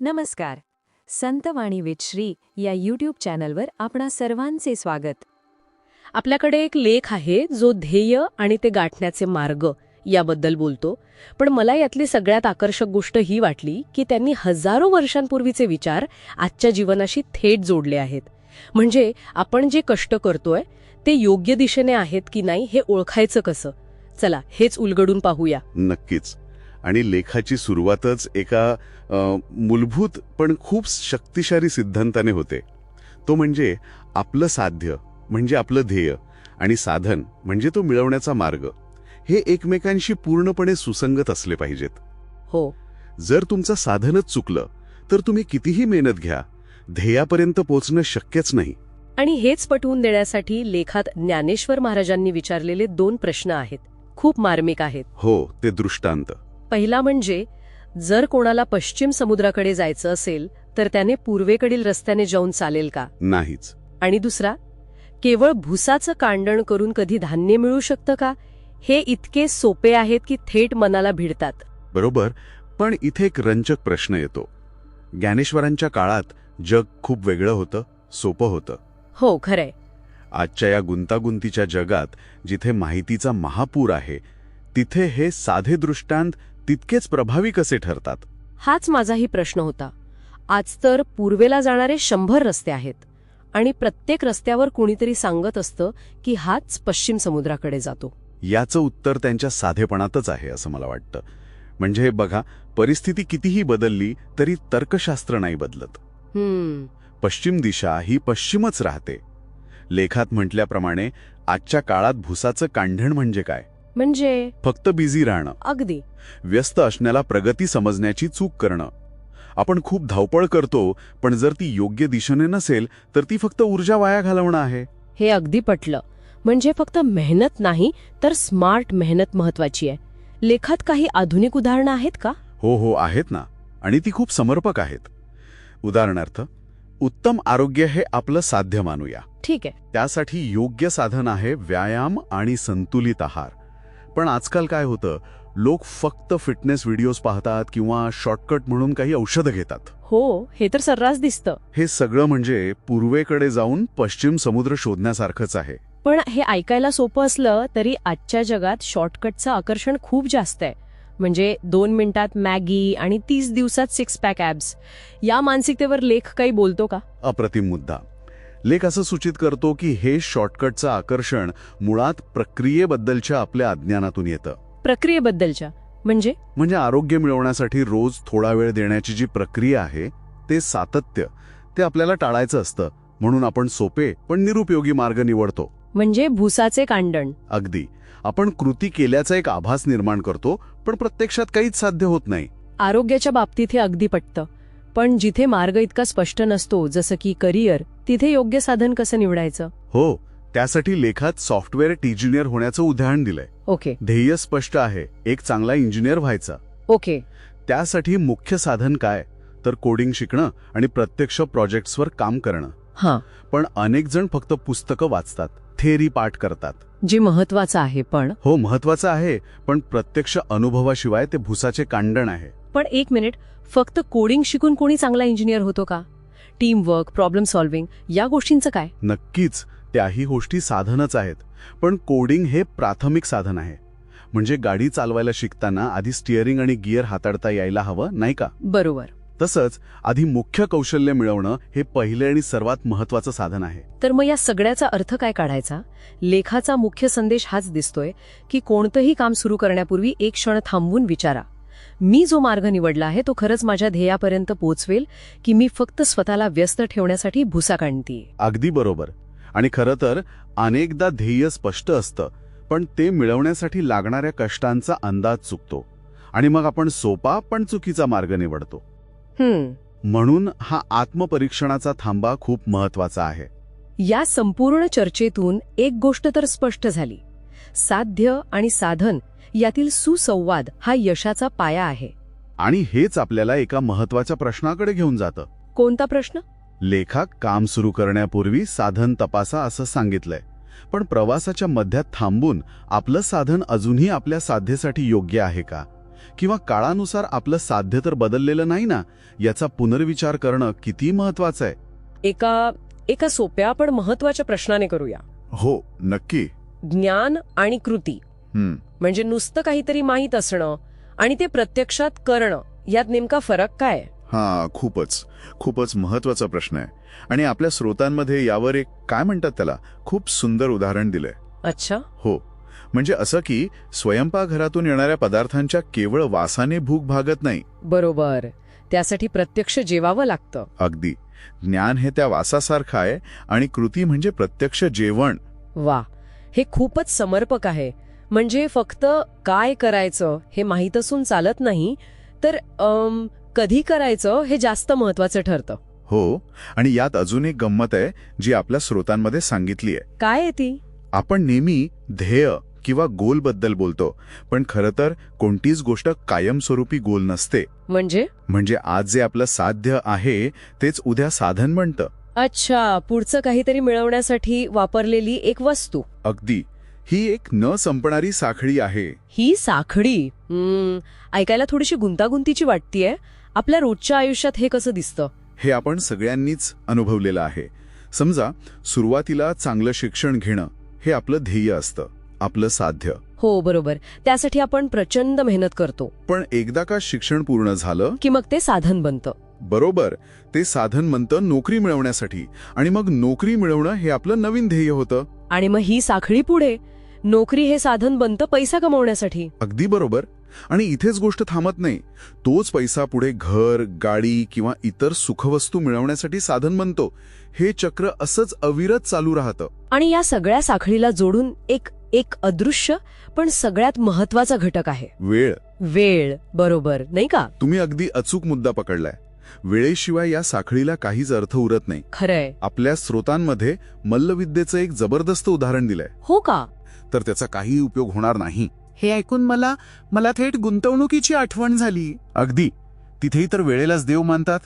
नमस्कार. संतवाणी विथ श्री या यूट्यूब चॅनलवर आपणा सर्वांचे स्वागत. आपल्याकडे एक लेख आहे जो ध्येय आणि ते गाठण्याचे मार्ग याबद्दल बोलतो. पण मला यातली सगळ्यात आकर्षक गोष्ट ही वाटली की त्यांनी हजारो वर्षांपूर्वीचे विचार आजच्या जीवनाशी थेट जोडले आहेत. म्हणजे आपण जे कष्ट करतोय ते योग्य दिशेने आहेत की नाही हे ओळखायचं कसं? चला हेच उलगडून पाहूया. नक्कीच. आणि लेखाची सुरुवातच एका मूलभूत पण खूप शक्तिशाली सिद्धांताने होते. तो म्हणजे आपलं साध्य म्हणजे आपलं ध्येय आणि साधन म्हणजे तो मिळवण्याचा मार्ग. हे एकमेकांशी पूर्णपणे सुसंगत असले पाहिजेत. हो. जर तुमचं साधनच चुकलं तर तुम्ही कितीही मेहनत घ्या ध्येयापर्यंत पोहोचणं शक्यच नाही. आणि हेच पटवून देण्यासाठी लेखात ज्ञानेश्वर महाराजांनी विचारलेले दोन प्रश्न आहेत. खूप मार्मिक आहेत. हो ते दृष्टांत. पहिला म्हणजे जर कोणाला पश्चिम समुद्राकडे जायचं असेल तर त्याने पूर्वेकडील रस्त्याने जाऊन चालेल का? नाहीच. आणि दुसरा केवळ भुसाचं कांडण करून कधी धान्य मिळू शकतं का? हे इतके सोपे आहेत की थेट मनाला भिडतात. बरोबर पण इथे एक रंजक प्रश्न येतो. ज्ञानेश्वरांच्या काळात जग खूप वेगळं होतं सोपं होतं. हो खरंय. आजच्या या गुंतागुंतीच्या जगात जिथे माहितीचा महापूर आहे तिथे हे साधे दृष्टांत तितकेच प्रभावी कसे ठरतात? हाच माझाही प्रश्न होता. आज तर पूर्वेला जाणारे शंभर रस्ते आहेत आणि प्रत्येक रस्त्यावर कुणीतरी सांगत असतं की हाच पश्चिम समुद्राकडे जातो. याचं उत्तर त्यांच्या साधेपणातच आहे असं मला वाटतं. म्हणजे बघा परिस्थिती कितीही बदलली तरी तर्कशास्त्र नाही बदलत. पश्चिम दिशा ही पश्चिमच राहते. लेखात म्हटल्याप्रमाणे आजच्या काळात भुसाचं कांढण म्हणजे काय? म्हणजे? फक्त बिझी राहणं. अगदी. व्यस्त असण्याला प्रगती समजण्याची चूक करणं. आपण खूप धावपळ करतो पण जर ती योग्य दिशेने नसेल तर ती फक्त ऊर्जा वाया घालवणं आहे. हे अगदी पटलं. म्हणजे फक्त मेहनत नाही तर स्मार्ट मेहनत महत्वाची आहे. लेखात काही आधुनिक उदाहरणं आहेत का? हो हो आहेत ना. आणि ती खूप समर्पक आहेत. उदाहरणार्थ उत्तम आरोग्य हे आपलं साध्य मानूया. ठीक आहे. त्यासाठी योग्य साधन आहे व्यायाम आणि संतुलित आहार. पण आजकाल काय होतं? लोक फक्त फिटनेस व्हिडिओज पाहतात किंवा शॉर्टकट म्हणून काही औषधं घेतात. हो हे तर सर्रास दिसतं. हे सगळं म्हणजे पूर्वेकडे जाऊन पश्चिम समुद्र शोधण्यासारखंच आहे. पण हे ऐकायला सोपं असलं तरी आजच्या जगात शॉर्टकटचं आकर्षण खूप जास्त आहे. म्हणजे दोन मिनिटात मॅगी आणि तीस दिवसात सिक्स पॅक ॲब्स या मानसिकतेवर लेख काही बोलतो का? अप्रतिम मुद्दा. लेख असं सूचित करतो की हे शॉर्टकटचं आकर्षण मुळात प्रक्रियेबद्दलच्या आपल्या अज्ञानातून येतं. प्रक्रियेबद्दलच्या? म्हणजे? म्हणजे आरोग्य मिळवण्यासाठी रोज थोडा वेळ देण्याची जी प्रक्रिया आहे ते सातत्य ते आपल्याला टाळायचं असतं. म्हणून आपण सोपे पण निरुपयोगी मार्ग निवडतो. म्हणजे भुसाचे कांडण. अगदी. आपण कृती केल्याचा एक आभास निर्माण करतो पण प्रत्यक्षात काहीच साध्य होत नाही. आरोग्याच्या बाबतीत हे अगदी पटतं. पण जिथे मार्ग इतका स्पष्ट नसतो जसं की करिअर तिथे योग्य साधन कसं निवडायचं? हो त्यासाठी लेखात सॉफ्टवेअर इंजिनियर होण्याचं उदाहरण दिलंय. ओके. ध्येय स्पष्ट आहे एक चांगला इंजिनियर व्हायचा. ओके. त्यासाठी मुख्य साधन काय? तर कोडिंग शिकणं आणि प्रत्यक्ष प्रोजेक्ट्सवर काम करणं. हां. पण अनेक जण फक्त पुस्तकं वाचतात थेरी पाठ करतात. जे महत्वाचं आहे पण? हो महत्वाचं आहे पण प्रत्यक्ष अनुभवाशिवाय ते भुसाचे कांडण आहे. पण एक मिनिट फक्त कोडिंग शिकून कोणी चांगला इंजिनियर होतो का? टीम वर्क प्रॉब्लेम सॉल्व्हिंग या गोष्टींचं काय? नक्कीच त्याही गोष्टी साधनच आहेत. पण कोडिंग हे प्राथमिक साधन आहे. म्हणजे गाडी चालवायला शिकताना आधी स्टिअरिंग आणि गिअर हाताळता यायला हवं नाही का? बरोबर. तसंच आधी मुख्य कौशल्य मिळवणं हे पहिले आणि सर्वात महत्वाचं साधन आहे. तर मग या सगळ्याचा अर्थ काय काढायचा? लेखाचा मुख्य संदेश हाच दिसतोय की कोणतंही काम सुरू करण्यापूर्वी एक क्षण थांबवून विचारा. मी जो मार्ग निवडला आहे तो खरंच माझ्या ध्येयापर्यंत पोहोचवेल की मी फक्त स्वतःला व्यस्त ठेवण्यासाठी भुसा काढतीये. अगदी बरोबर. आणि खरं तर अनेकदा ध्येय स्पष्ट असतं पण ते मिळवण्यासाठी लागणाऱ्या कष्टांचा अंदाज चुकतो. आणि मग आपण सोपा पण चुकीचा मार्ग निवडतो. हम्म. म्हणून हा आत्मपरीक्षणाचा थांबा खूप महत्त्वाचा आहे. या संपूर्ण चर्चेतून एक गोष्ट तर स्पष्ट झाली. साध्य आणि साधन यातील सुसंवाद हा यशाचा पाया आहे. आणि हेच आपल्याला एका महत्त्वाच्या प्रश्नाकडे घेऊन जातं. कोणता प्रश्न? लेखात काम सुरू करण्यापूर्वी साधन तपासा असं सांगितलंय. पण प्रवासाच्या मध्यात थांबून आपलं साधन अजूनही आपल्या साध्येसाठी योग्य आहे का? किंवा काळानुसार आपलं साध्य तर बदललेलं नाही ना याचा पुनर्विचार करणं किती महत्वाचं आहे? एका एका सोप्या पण महत्त्वाच्या प्रश्नाने करूया. हो नक्की. ज्ञान आणि कृती. म्हणजे नुसतं काहीतरी माहीत असणं आणि ते प्रत्यक्षात करणं यात नेमका फरक काय? हा खूपच. खूपच महत्त्वाचा प्रश्न आहे. आणि आपल्या स्रोतांमध्ये यावर एक काय म्हणतात त्याला? खूप सुंदर उदाहरण दिलंय. अच्छा. हो. म्हणजे असं की स्वयंपाकघरातून येणाऱ्या पदार्थांच्या केवळ वासाने भूक भागत नाही. बरोबर. त्यासाठी प्रत्यक्ष जेवावं लागतं. अगदी. ज्ञान हे त्या वासासारखं आहे आणि कृती म्हणजे प्रत्यक्ष जेवण. वा. हे खूपच समर्पक आहे. म्हणजे फक्त काय करायचं हे माहीत असून चालत नाही तर अम, कधी करायचं हे जास्त महत्वाचं ठरतं. हो आणि यात अजून एक गंमत आहे जी आपल्या स्रोतांमध्ये सांगितली आहे. काय आहे ती? आपण नेहमी ध्येय किंवा गोलबद्दल बोलतो पण खरं तर कोणतीच गोष्ट कायमस्वरूपी गोल नसते. म्हणजे? म्हणजे आज जे आपलं साध्य आहे तेच उद्या साधन म्हणतं अच्छा पुढचं काहीतरी मिळवण्यासाठी वापरलेली एक वस्तू. अगदी. ही एक न संपणारी साखळी आहे. ही साखळी? हम्म, ऐकायला थोडीशी गुंतागुंतीची वाटतीये. आपल्या रोजच्या आयुष्यात हे कसं दिसतं? हे आपण सगळ्यांनीच अनुभवलेलं आहे. समजा सुरुवातीला चांगलं शिक्षण घेणं हे आपलं ध्येय असतं आपलं साध्य. हो बरोबर. त्यासाठी आपण प्रचंड मेहनत करतो. पण एकदा का शिक्षण पूर्ण झालं? की मग ते साधन बनतं. बरोबर. ते साधन म्हणतं नोकरी मिळवण्यासाठी. आणि मग नोकरी मिळवणं हे आपलं नवीन ध्येय होतं. आणि मग ही साखळी पुढे. नोकरी हे साधन बनतं पैसा कमवण्यासाठी. अगदी बरोबर. आणि इथेच गोष्ट थांबत नाही. तोच पैसा पुढे घर गाडी किंवा इतर सुखवस्तू मिळवण्यासाठी साधन बनतो. हे चक्र असंच अविरत चालू राहतं. आणि या सगळ्या साखळीला जोडून एक एक अदृश्य पण सगळ्यात महत्त्वाचा घटक आहे. वेळ. वेळ. बरोबर. नाही का? तुम्ही अगदी अचूक मुद्दा पकडलाय. वेळेशिवाय या साखळीला काहीच अर्थ उरत नाही. खरंय. आपल्या स्रोतांमध्ये मल्लविद्येचं एक जबरदस्त उदाहरण दिलंय. हो का? तर त्याचा काही उपयोग होणार नाही. हे ऐकून मला मला थेट गुंतवणुकीची आठवण झाली. अगदी. तिथेही तर वेळेलाच देव मानतात.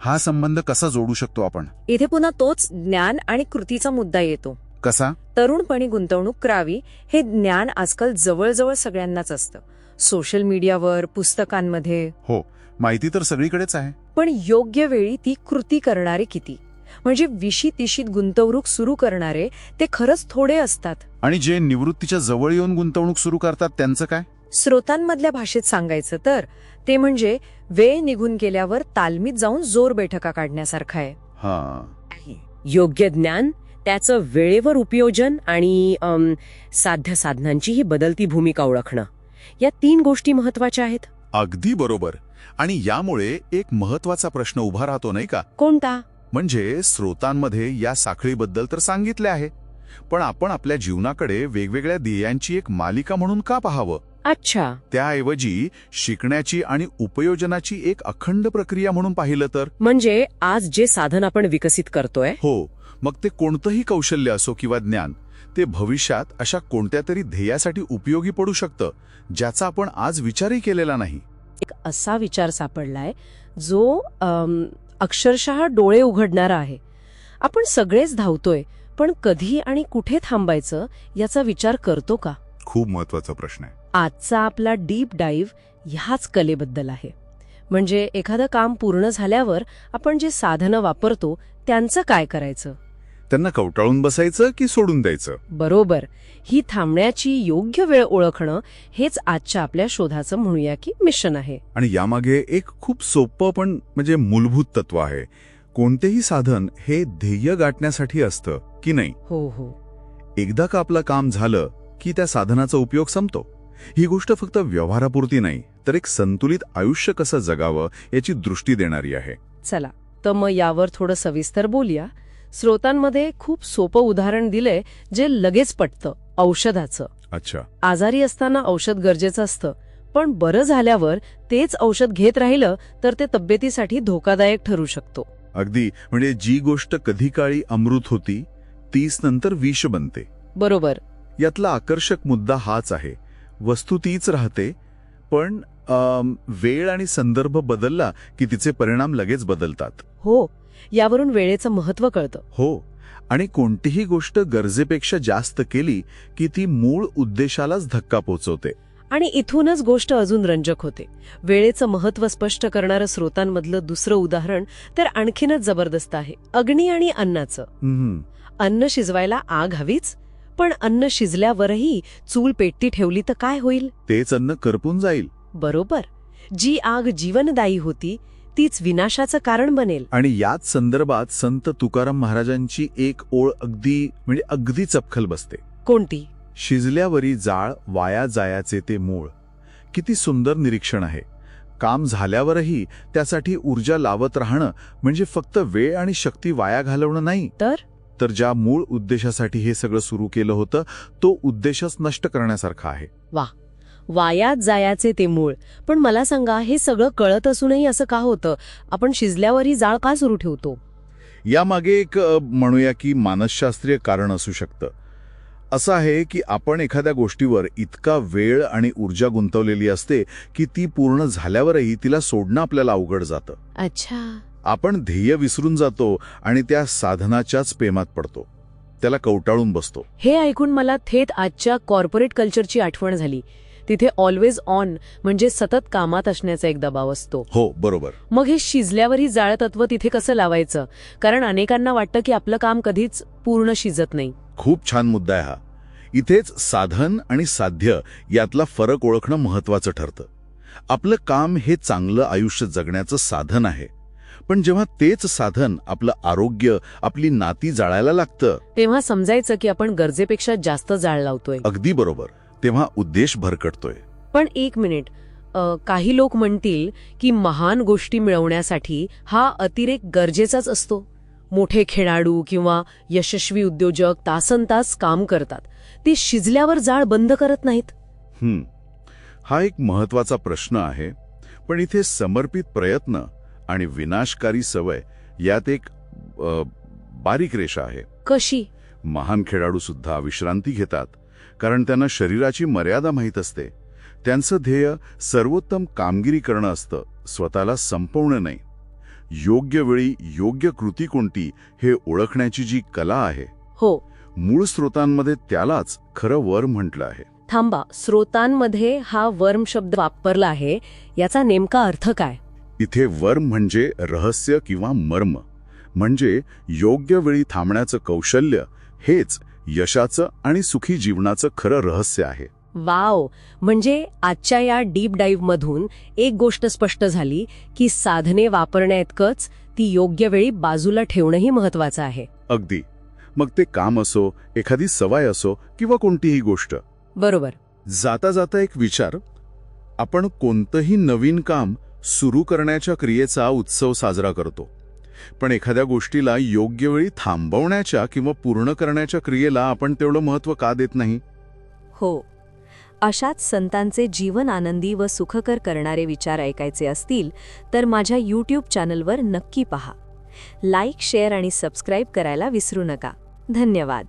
हा संबंध कसा जोडू शकतो आपण? इथे पुन्हा तोच ज्ञान आणि कृतीचा मुद्दा येतो. कसा? तरुणपणी गुंतवणूक करावी हे ज्ञान आजकाल जवळजवळ सगळ्यांनाच असतं. सोशल मीडियावर पुस्तकांमध्ये. हो माहिती तर सगळीकडेच आहे. पण योग्य वेळी ती कृती करणारे किती? म्हणजे विशी तिशीत गुंतवणूक सुरू करणारे ते खरंच थोडे असतात. आणि जे निवृत्तीच्या जवळ येऊन गुंतवणूक सुरू करतात त्यांचं काय? स्रोतांमधल्या भाषेत सांगायचं तर ते म्हणजे वेळ निघून गेल्यावर तालमीत जाऊन जोर बैठका काढण्यासारखं आहे. हा. योग्य ज्ञान त्याचं वेळेवर उपयोजन आणि अम, साध्य साधनांची ही बदलती भूमिका ओळखणं. या तीन गोष्टी महत्त्वाच्या आहेत. अगदी बरोबर. आणि यामुळे एक महत्त्वाचा प्रश्न उभा राहतो नाही का? कोणता? म्हणजे स्रोतांमध्ये या साखळीबद्दल तर सांगितले आहे. पण आपण आपल्या जीवनाकडे वेगवेगळ्या ध्येयांची एक मालिका म्हणून का पाहावं? अच्छा. त्याऐवजी शिकण्याची आणि उपयोजनाची एक अखंड प्रक्रिया म्हणून पाहिलं तर? म्हणजे आज जे साधन आपण विकसित करतोय? हो. मग ते कोणतंही कौशल्य असो किंवा ज्ञान ते भविष्यात अशा कोणत्या तरी ध्येयासाठी उपयोगी पडू शकतं ज्याचा आपण आज विचारही केलेला नाही. एक असा विचार सापडलाय जो अम, अक्षरशः डोळे उघडणारा आहे. आपण सगळेच धावतोय पण कधी आणि कुठे थांबायचं याचा विचार करतो का? खूप महत्त्वाचा प्रश्न आहे. आजचा आपला डीप डाईव्ह ह्याच कलेबद्दल आहे. म्हणजे एखादं काम पूर्ण झाल्यावर आपण जे साधनं वापरतो त्यांचं काय करायचं? त्यांना कवटाळून बसायचं की सोडून द्यायचं? बरोबर. ही थांबण्याची योग्य वेळ ओळखणं हेच आजच्या आपल्या शोधाचं म्हणूया की मिशन आहे. आणि यामागे एक खूप सोपं पण म्हणजे मूलभूत तत्व आहे. कोणतेही साधन हे ध्येय गाठण्यासाठी असतं की नाही? हो हो. एकदा का आपलं काम झालं की त्या साधनाचा उपयोग संपतो? ही गोष्ट फक्त व्यवहारापुरती नाही तर एक संतुलित आयुष्य कसं जगावं याची दृष्टी देणारी आहे. चला तर मग यावर थोडं सविस्तर बोलूया. स्रोतांमध्ये खूप सोपं उदाहरण दिलंय जे लगेच पटतं औषधाचं. अच्छा. आजारी असताना औषध गरजेचं असतं पण बरं झाल्यावर तेच औषध घेत राहिलं तर ते तब्येतीसाठी धोकादायक ठरू शकतो. अगदी. म्हणजे जी गोष्ट कधी काळी अमृत होती तीच नंतर विष बनते. बरोबर. यातला आकर्षक मुद्दा हाच आहे. वस्तू तीच राहते पण वेळ आणि संदर्भ बदलला की तिचे परिणाम लगेच बदलतात. हो. यावरून वेळेचं महत्त्व कळतं. हो आणि कोणतीही गोष्ट गरजेपेक्षा जास्त केली की ती मूळ उद्देशालाच धक्का पोचवते. आणि इथूनच गोष्ट अजून रंजक होते. वेळेचं महत्त्व स्पष्ट करणारं स्रोतांमधलं दुसरं उदाहरण तर आणखीनच जबरदस्त आहे. अग्नी आणि अन्नाचं. अन्न शिजवायला आग हवीच पण अन्न शिजल्यावरही चूल पेटती ठेवली तर काय होईल? तेच अन्न करपून जाईल. बरोबर. जी आग जीवनदायी होती तीच विनाशाचं कारण बनेल. आणि याच संदर्भात संत तुकाराम महाराजांची एक ओळ अगदी म्हणजे अगदी चपखल बसते. कोणती? शिजल्यावरी जाळ वाया जायाचे ते मूळ. किती सुंदर निरीक्षण आहे. काम झाल्यावरही त्यासाठी ऊर्जा लावत राहणं म्हणजे फक्त वेळ आणि शक्ती वाया घालवणं नाही. तर? तर ज्या मूळ उद्देशासाठी हे सगळं सुरू केलं होतं तो उद्देशच नष्ट करण्यासारखा आहे. वायात जायाचे ते मूळ. पण मला सांगा हे सगळं कळत असूनही असं का होतं? आपण शिजल्यावरही जाळ का सुरू ठेवतो? यामागे एक म्हणूया की मानसशास्त्रीय कारण असू शकतं. असं आहे की आपण एखाद्या गोष्टीवर इतका वेळ आणि ऊर्जा गुंतवलेली असते की ती पूर्ण झाल्यावरही तिला सोडणं आपल्याला अवघड जातं. अच्छा. आपण ध्येय विसरून जातो आणि त्या साधनाच्याच प्रेमात पडतो. त्याला कवटाळून बसतो. हे ऐकून मला थेट आजच्या कॉर्पोरेट कल्चरची आठवण झाली. तिथे ऑलवेज ऑन म्हणजे सतत कामात असण्याचा एक दबाव असतो. हो बरोबर. मग हे शिजल्यावरही जाळ तत्व तिथे कसं लावायचं? कारण अनेकांना वाटतं की आपलं काम कधीच पूर्ण शिजत नाही. खूप छान मुद्दा आहे हा. इथेच साधन आणि साध्य यातला फरक ओळखणं महत्वाचं ठरतं. आपलं काम हे चांगलं आयुष्य जगण्याचं साधन आहे. पण जेव्हा तेच साधन आपलं आरोग्य आपली नाती जाळायला लागतं तेव्हा समजायचं की आपण गरजेपेक्षा जास्त जाळ लावतोय. अगदी बरोबर. तेव्हा उद्देश भरकटतोय. पण एक मिनिट. काही लोक म्हणतील की महान गोष्टी मिळवण्यासाठी हा अतिरेक गरजेचाच असतो. मोठे खेळाडू किंवा यशस्वी उद्योजक तासन तास काम करतात. ते शिजल्यावर जाळ बंद करत नाहीत. हं. हा एक महत्त्वाचा प्रश्न आहे पण इथे समर्पित प्रयत्न आणि विनाशकारी सवय यात एक बारीक रेषा आहे. कशी? महान खेळाडू सुद्धा विश्रांती घेतात. कारण त्यांना शरीराची मर्यादा माहीत असते. त्यांचं ध्येय सर्वोत्तम कामगिरी करणं असतं स्वतःला संपवणं नाही. योग्य वेळी योग्य कृती कोणती हे ओळखण्याची जी कला आहे हो. मूळ स्रोतांमध्ये त्यालाच खरं वर म्हटलं आहे. थांबा स्रोतांमध्ये हा वर्म शब्द वापरला आहे याचा नेमका अर्थ काय? इथे वर्म म्हणजे रहस्य किंवा मर्म. म्हणजे योग्य वेळी थांबण्याचं कौशल्य हेच यशाचं आणि सुखी जीवनाचं खरं रहस्य आहे. वाव! म्हणजे आजच्या या डीप डाईव्ह मधून एक गोष्ट स्पष्ट झाली की साधने वापरण्याइतकंच ती योग्य वेळी बाजूला ठेवणंही महत्वाचं आहे. अगदी. मग ते काम असो एखादी सवय असो किंवा कोणतीही गोष्ट. बरोबर. जाता जाता एक विचार. आपण कोणतंही नवीन काम सुरू करण्याच्या क्रियेचा उत्सव साजरा करतो. पण एखाद्या गोष्टीला योग्य वेळी थांबवण्याच्या किंवा पूर्ण करण्याच्या क्रियेला आपण तेवढं महत्त्व का देत नाही? हो. अशाच संतांचे जीवन आनंदी व सुखकर करणारे विचार ऐकायचे असतील तर माझ्या यूट्यूब चॅनलवर नक्की पहा. लाईक शेअर आणि सबस्क्राईब करायला विसरू नका. धन्यवाद.